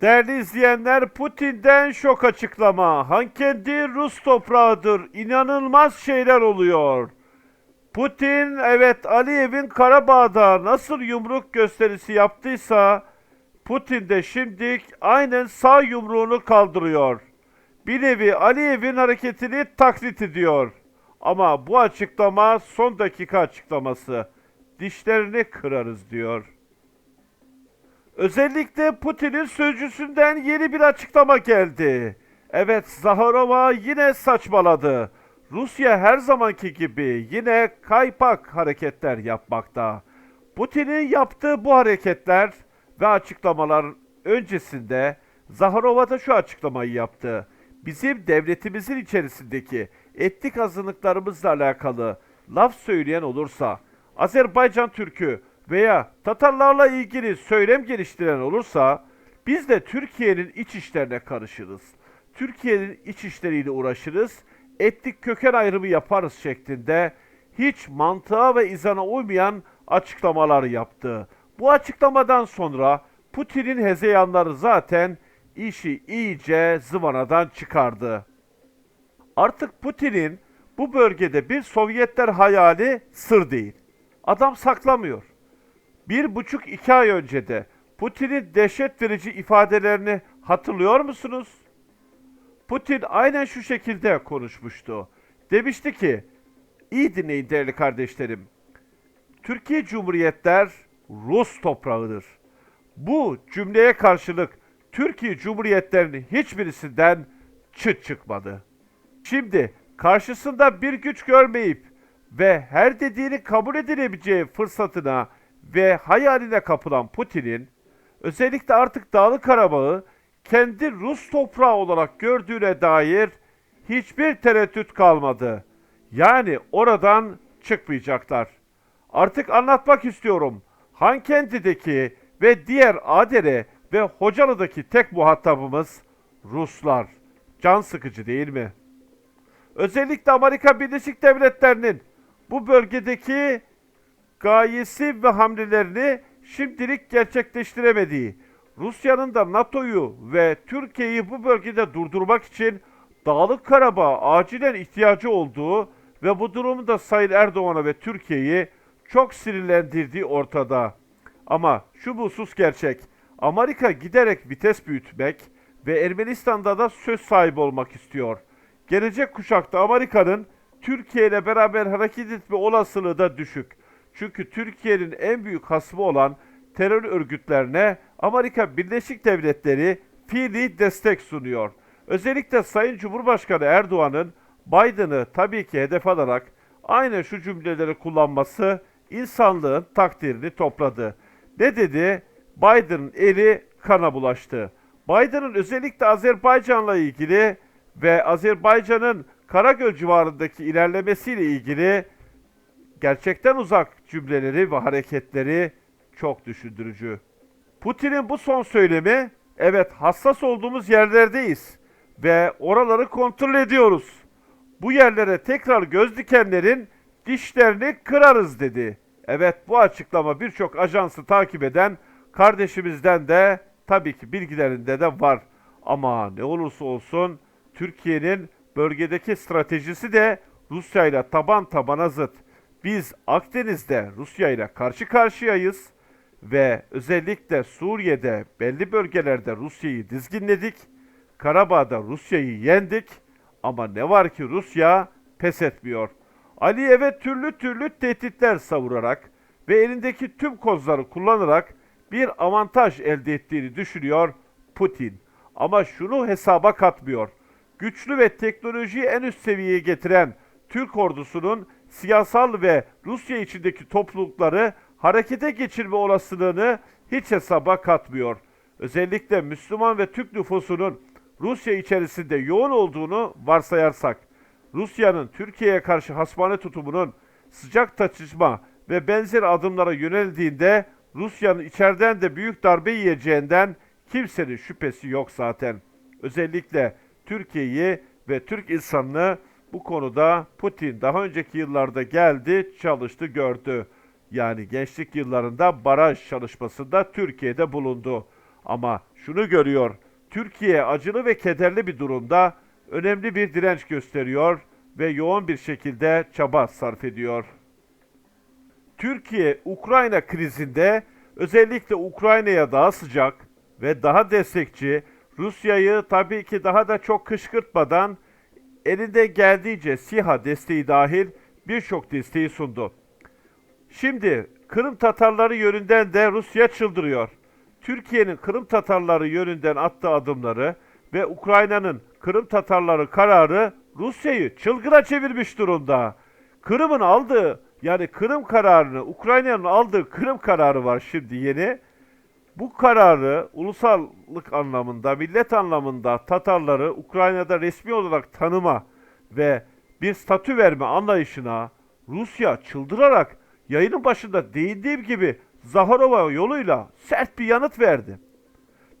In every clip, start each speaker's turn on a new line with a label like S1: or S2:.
S1: Değerli izleyenler Putin'den şok açıklama. Hankendi Rus toprağıdır. İnanılmaz şeyler oluyor. Putin evet Aliyev'in Karabağ'da nasıl yumruk gösterisi yaptıysa Putin de şimdi aynen sağ yumruğunu kaldırıyor. Bir nevi Aliyev'in hareketini taklit ediyor. Ama bu açıklama son dakika açıklaması. Dişlerini kırarız diyor. Özellikle Putin'in sözcüsünden yeni bir açıklama geldi. Evet Zaharova yine saçmaladı. Rusya her zamanki gibi yine kaypak hareketler yapmakta. Putin'in yaptığı bu hareketler ve açıklamalar öncesinde Zaharova da şu açıklamayı yaptı. Bizim devletimizin içerisindeki etnik azınlıklarımızla alakalı laf söyleyen olursa, Azerbaycan Türk'ü veya Tatarlarla ilgili söylem geliştiren olursa biz de Türkiye'nin iç işlerine karışırız. Türkiye'nin iç işleriyle uğraşırız, etnik köken ayrımı yaparız şeklinde hiç mantığa ve izana uymayan açıklamalar yaptı. Bu açıklamadan sonra Putin'in hezeyanları zaten işi iyice zıvanadan çıkardı. Artık Putin'in bu bölgede bir Sovyetler hayali sır değil. Adam saklamıyor. Bir buçuk iki ay önce de Putin'in dehşet verici ifadelerini hatırlıyor musunuz? Putin aynen şu şekilde konuşmuştu. Demişti ki, iyi dinleyin değerli kardeşlerim. Türkiye Cumhuriyetler Rus toprağıdır. Bu cümleye karşılık Türkiye Cumhuriyetlerinin hiçbirisinden çıt çıkmadı. Şimdi karşısında bir güç görmeyip ve her dediğini kabul edilebileceği fırsatına ve hayaline kapılan Putin'in özellikle artık Dağlık Karabağ'ı kendi Rus toprağı olarak gördüğüne dair hiçbir tereddüt kalmadı. Yani oradan çıkmayacaklar. Artık anlatmak istiyorum. Hankendi'deki ve diğer Adere ve Hocalı'daki tek muhatabımız Ruslar. Can sıkıcı değil mi? Özellikle Amerika Birleşik Devletleri'nin bu bölgedeki gayesi ve hamlelerini şimdilik gerçekleştiremediği, Rusya'nın da NATO'yu ve Türkiye'yi bu bölgede durdurmak için Dağlık Karabağ acilen ihtiyacı olduğu ve bu durumu da Sayın Erdoğan'a ve Türkiye'yi çok sinirlendirdiği ortada. Ama şu bu husus gerçek. Amerika giderek vites büyütmek ve Ermenistan'da da söz sahibi olmak istiyor. Gelecek kuşakta Amerika'nın Türkiye ile beraber hareket etme olasılığı da düşük. Çünkü Türkiye'nin en büyük hasmı olan terör örgütlerine Amerika Birleşik Devletleri fiili destek sunuyor. Özellikle Sayın Cumhurbaşkanı Erdoğan'ın Biden'ı tabii ki hedef alarak aynı şu cümleleri kullanması insanlığın takdirini topladı. Ne dedi? Biden'ın eli kana bulaştı. Biden'ın özellikle Azerbaycan'la ilgili ve Azerbaycan'ın Karagöl civarındaki ilerlemesiyle ilgili gerçekten uzak cümleleri ve hareketleri çok düşündürücü. Putin'in bu son söylemi, evet hassas olduğumuz yerlerdeyiz ve oraları kontrol ediyoruz. Bu yerlere tekrar göz dikenlerin dişlerini kırarız dedi. Evet bu açıklama birçok ajansı takip eden kardeşimizden de tabii ki bilgilerinde de var. Ama ne olursa olsun Türkiye'nin bölgedeki stratejisi de Rusya ile taban tabana zıt. Biz Akdeniz'de Rusya ile karşı karşıyayız ve özellikle Suriye'de belli bölgelerde Rusya'yı dizginledik. Karabağ'da Rusya'yı yendik ama ne var ki Rusya pes etmiyor. Aliyev'e türlü türlü tehditler savurarak ve elindeki tüm kozları kullanarak bir avantaj elde ettiğini düşünüyor Putin. Ama şunu hesaba katmıyor. Güçlü ve teknolojiyi en üst seviyeye getiren Türk ordusunun siyasal ve Rusya içindeki toplulukları harekete geçirme olasılığını hiç hesaba katmıyor. Özellikle Müslüman ve Türk nüfusunun Rusya içerisinde yoğun olduğunu varsayarsak, Rusya'nın Türkiye'ye karşı hasmane tutumunun sıcak tartışma ve benzer adımlara yöneldiğinde Rusya'nın içeriden de büyük darbe yiyeceğinden kimsenin şüphesi yok zaten. Özellikle Türkiye'yi ve Türk insanını bu konuda Putin daha önceki yıllarda geldi, çalıştı, gördü. Yani gençlik yıllarında baraj çalışmasında Türkiye'de bulundu. Ama şunu görüyor. Türkiye acılı ve kederli bir durumda önemli bir direnç gösteriyor ve yoğun bir şekilde çaba sarf ediyor. Türkiye Ukrayna krizinde özellikle Ukrayna'ya daha sıcak ve daha destekçi, Rusya'yı tabii ki daha da çok kışkırtmadan elinde geldiğince SİHA desteği dahil birçok desteği sundu. Şimdi Kırım Tatarları yönünden de Rusya çıldırıyor. Türkiye'nin Kırım Tatarları yönünden attığı adımları ve Ukrayna'nın Kırım Tatarları kararı Rusya'yı çılgına çevirmiş durumda. Kırım'ın aldığı yani Kırım kararını, Ukrayna'nın aldığı Kırım kararı var şimdi yeni. Bu kararı ulusallık anlamında, millet anlamında Tatarları Ukrayna'da resmi olarak tanıma ve bir statü verme anlayışına Rusya çıldırarak yayının başında değindiğim gibi Zaharova yoluyla sert bir yanıt verdi.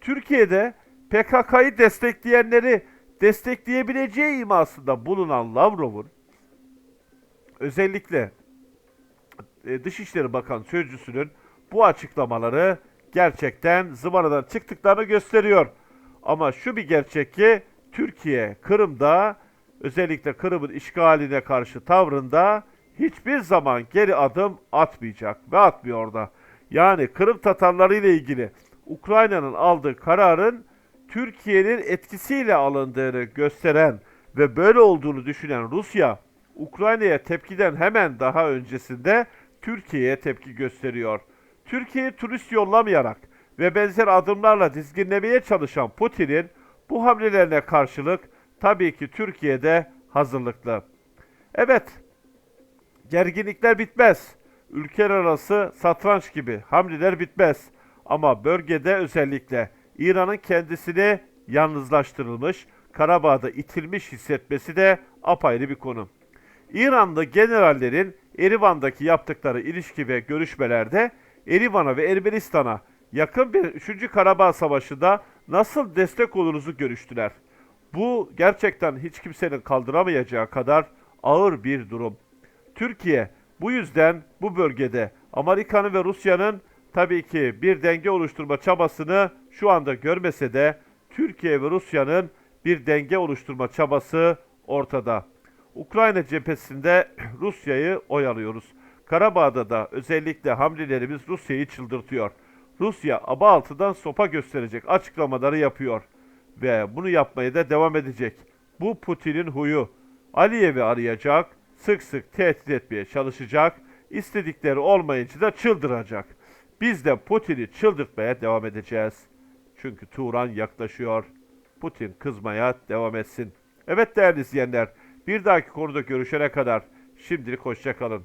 S1: Türkiye'de PKK'yı destekleyenleri destekleyebileceği imasında bulunan Lavrov'un özellikle e, Dışişleri Bakan Sözcüsü'nün bu açıklamaları gerçekten zıvanadan çıktıklarını gösteriyor. Ama şu bir gerçek ki Türkiye Kırım'da özellikle Kırım'ın işgaline karşı tavrında hiçbir zaman geri adım atmayacak ve atmıyor da. Yani Kırım Tatarları ile ilgili Ukrayna'nın aldığı kararın Türkiye'nin etkisiyle alındığını gösteren ve böyle olduğunu düşünen Rusya, Ukrayna'ya tepkiden hemen daha öncesinde Türkiye'ye tepki gösteriyor. Türkiye'yi turist yollamayarak ve benzer adımlarla dizginlemeye çalışan Putin'in bu hamlelerine karşılık tabii ki Türkiye'de hazırlıklı. Evet, gerginlikler bitmez. Ülkeler arası satranç gibi hamleler bitmez. Ama bölgede özellikle İran'ın kendisini yalnızlaştırılmış, Karabağ'da itilmiş hissetmesi de apayrı bir konu. İranlı generallerin Erivan'daki yaptıkları ilişki ve görüşmelerde Erivan'a ve Ermenistan'a yakın bir 3. Karabağ Savaşı'nda nasıl destek oluruzu görüştüler. Bu gerçekten hiç kimsenin kaldıramayacağı kadar ağır bir durum. Türkiye bu yüzden bu bölgede Amerika'nın ve Rusya'nın tabii ki bir denge oluşturma çabasını şu anda görmese de Türkiye ve Rusya'nın bir denge oluşturma çabası ortada. Ukrayna cephesinde Rusya'yı oyalıyoruz. Karabağ'da da özellikle hamlelerimiz Rusya'yı çıldırtıyor. Rusya aba altıdan sopa gösterecek açıklamaları yapıyor ve bunu yapmaya da devam edecek. Bu Putin'in huyu. Aliyev'i arayacak, sık sık tehdit etmeye çalışacak, istedikleri olmayınca da çıldıracak. Biz de Putin'i çıldırtmaya devam edeceğiz. Çünkü Turan yaklaşıyor. Putin kızmaya devam etsin. Evet değerli izleyenler, bir dahaki konuda görüşene kadar şimdilik hoşçakalın.